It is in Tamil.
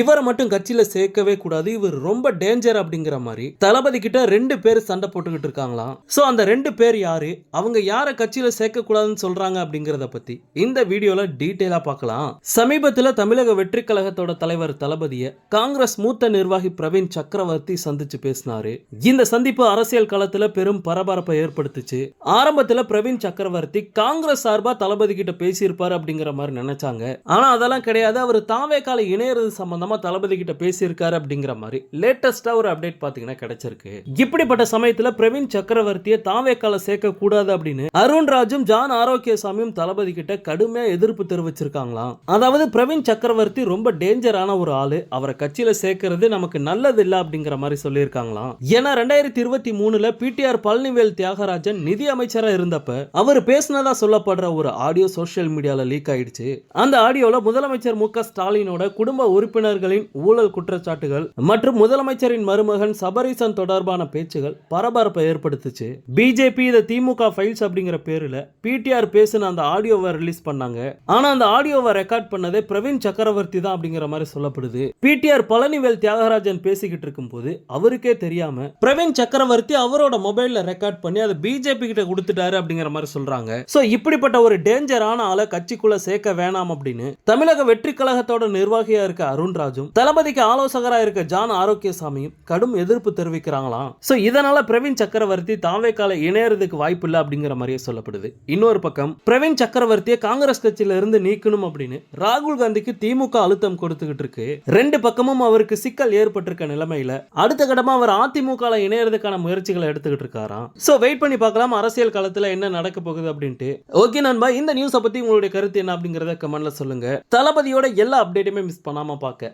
இவரை மட்டும் கட்சியில சேர்க்கவே கூடாது. இவர் ரொம்ப டேஞ்சர் அப்படிங்கிற மாதிரி தளபதி கிட்ட ரெண்டு பேர் சண்டை போட்டுக்கிட்டு இருக்காங்களாம். சோ அந்த ரெண்டு பேர் யாரு? அவங்க யாரை கட்சியில சேர்க்க கூடாதுன்னு சொல்றாங்க அப்படிங்கறத பத்தி இந்த வீடியோல டீட்டெயிலா பார்க்கலாம். சமீபத்துல தமிழக வெற்றி கழகத்தோட தலைவர் தளபதியை காங்கிரஸ் மூத்த நிர்வாகி பிரவீன் சக்கரவர்த்தி சந்திச்சு பேசினாரு. இந்த சந்திப்பு அரசியல் களத்துல பெரும் பரபரப்பை ஏற்படுத்துச்சு. ஆரம்பத்துல பிரவீன் சக்கரவர்த்தி காங்கிரஸ் சார்பா தளபதி கிட்ட பேசியிருப்பாரு அப்படிங்கிற மாதிரி நினைச்சாங்க. ஆனா அதெல்லாம் கிடையாது. அவர் தாவே கால இணையறது சம்பந்தம் தளபதி கிட்ட பேசியிருக்காரு அப்படிங்கிற மாதிரி லேட்டஸ்ட்டாக ஒரு அப்டேட் பார்த்தீங்கன்னா கிடைச்சிருக்கு. இப்படிப்பட்ட சமயத்தில் பிரவீன் சக்கரவர்த்தியை தாவே கால சேர்க்க கூடாது அப்படின்னு அருண் ராஜும் ஜான் ஆரோக்கியசாமியும் தளபதி கிட்ட கடுமையா எதிர்ப்பு தெரிவிச்சிருக்காங்களாம். அதாவது பிரவீன் சக்கரவர்த்தி ரொம்ப டேஞ்சரான ஒரு ஆளு. அவரை கட்சியில் சேர்க்கறது நமக்கு நல்லது இல்லை அப்படிங்கிற மாதிரி சொல்லியிருக்காங்களாம். ஏன்னா ரெண்டாயிரத்தி இருபத்தி மூணுல பிடிஆர் பழனிவேல் தியாகராஜன் நிதி அமைச்சராக இருந்தப்ப அவர் பேசினதா சொல்லப்படுற ஒரு ஆடியோ சோசியல் மீடியாவில் லீக் ஆயிடுச்சு. அந்த ஆடியோல முதலமைச்சர் மு க ஸ்டாலினோட குடும்ப உறுப்பினர் தொழிலாளர்களின் ஊழல் குற்றச்சாட்டுகள் மற்றும் முதலமைச்சரின் மருமகன் சபரீசன் தொடர்பான பேச்சுகள் பரபரப்பை ஏற்படுத்துச்சு. பிஜேபி இதை திமுக ஃபைல்ஸ் அப்படிங்கிற பேருல பிடிஆர் பேசின அந்த ஆடியோவை ரிலீஸ் பண்ணாங்க. ஆனா அந்த ஆடியோவை ரெக்கார்ட் பண்ணதே பிரவீன் சக்கரவர்த்தி தான் அப்படிங்கிற மாதிரி சொல்லப்படுது. பிடிஆர் பழனிவேல் தியாகராஜன் பேசிக்கிட்டு இருக்கும்போது அவருக்கே தெரியாம பிரவீன் சக்கரவர்த்தி அவரோட மொபைல்ல ரெக்கார்ட் பண்ணி அதை பிஜேபி கிட்ட கொடுத்துட்டாரு அப்படிங்கிற மாதிரி சொல்றாங்க. சோ இப்படிப்பட்ட ஒரு டேஞ்சரான ஆளை கட்சிக்குள்ள சேர்க்க வேணாம் அப்படின்னு தமிழக வெற்றி கழகத்தோட நிர்வாகியா இருக்க அருண்ராஜும் தளபதிக்கு ஆலோசகரா இருக்க ஜான் ஆரோக்கியசாமியும் கடும் எதிர்ப்பு தெரிவிக்கிறாங்களாம் சோ இதனால பிரவீன் சக்கரவர்த்தி தாவேக்கால இணையறதுக்கு வாய்ப்பு இல்லை அப்படிங்கிற மாதிரியே சொல்லப்படுது. இன்னொரு பக்கம் பிரவீன் சக்கரவர்த்தியை காங்கிரஸ் கட்சியில இருந்து நீக்கணும் அப்படின்னு ராகுல் காந்திக்கு திமுக அழுத்தம் கொடுத்துக்கிட்டு இருக்கு. ரெண்டு பக்கமும் அவருக்கு சிக்கல் ஏற்பட்டிருக்க நிலைமையில அடுத்த கட்டமா அவர் அதிமுக இணையறதுக்கான முயற்சிகளை எடுத்துக்கிட்டு இருக்காராம் சோ வெயிட் பண்ணி பார்க்கலாம். அரசியல் காலத்துல என்ன நடக்க போகுது அப்படின்ட்டு. ஓகே நண்பா இந்த நியூஸை பத்தி உங்களுடைய கருத்து என்ன அப்படிங்கறத கமெண்ட்ல சொல்லுங்க. தளபதியோட எல்லா அப்டேட்டுமே மிஸ் பண்ணாம பார்க்க.